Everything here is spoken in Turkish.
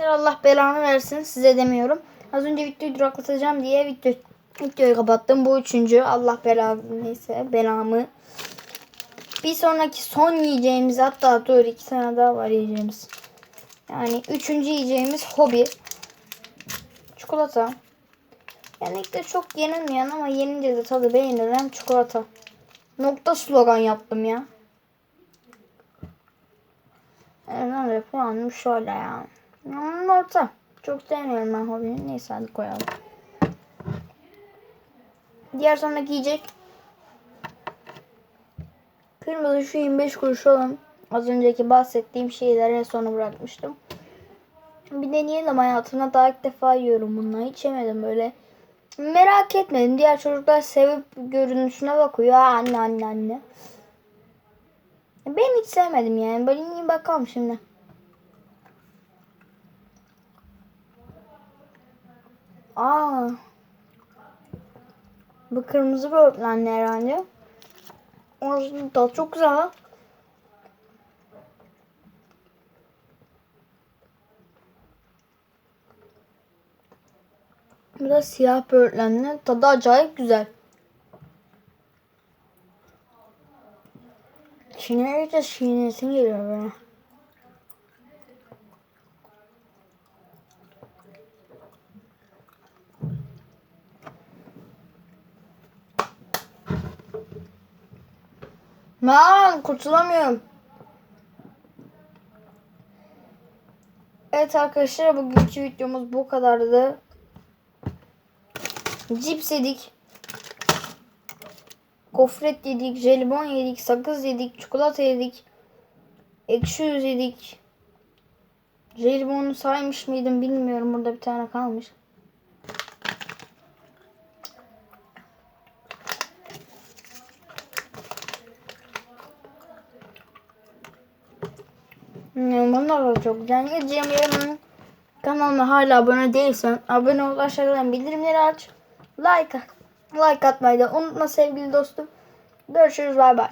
Allah belanı versin size demiyorum. Az önce videoyu duraklatacağım diye video, videoyu kapattım. Bu üçüncü. Allah belanı neyse belamı. Bir sonraki son yiyeceğimiz hatta dur iki tane daha var yiyeceğimiz. Yani üçüncü yiyeceğimiz hobi. Çikolata. Genellikle çok yenilmeyen ama yenince de tadı beğenilen çikolata. Nokta slogan yaptım ya. Evet, evet puanım şöyle ya. Hmm, orta. Çok sevmiyorum ben hobini. Neyse hadi koyalım. Diğer sonraki yiyecek. Kırmızı şu 25 kuruş olan az önceki bahsettiğim şeyleri en sona bırakmıştım. Bir deneyelim hayatımda daha ilk defa yiyorum bunları. Hiç yemedim böyle. Merak etmedim. Diğer çocuklar sevip görünüşüne bakıyor. Anne anne anne. Ben hiç sevmedim yani. Böyle iyi bakalım şimdi. Aa. Bu kırmızı böğürtlenli herhalde. Aslında tadı çok güzel. Bu da siyah böğürtlenli. Tadı acayip güzel. Çiğneyince çiğnesin geliyor böyle. Lan kurtulamıyorum. Evet arkadaşlar bugünkü videomuz bu kadardı. Cips yedik. Gofret yedik, jelibon yedik, sakız yedik, çikolata yedik. Ekşi yüz yedik. Jelibonu saymış mıydım bilmiyorum. Burada bir tane kalmış. Bunlar da çok güzel. Yiyeceğim yerim. Kanalıma hala abone değilsen abone ol aşağıdan bildirimleri aç. Like. Like atmayı da unutma sevgili dostum. Görüşürüz bay bay.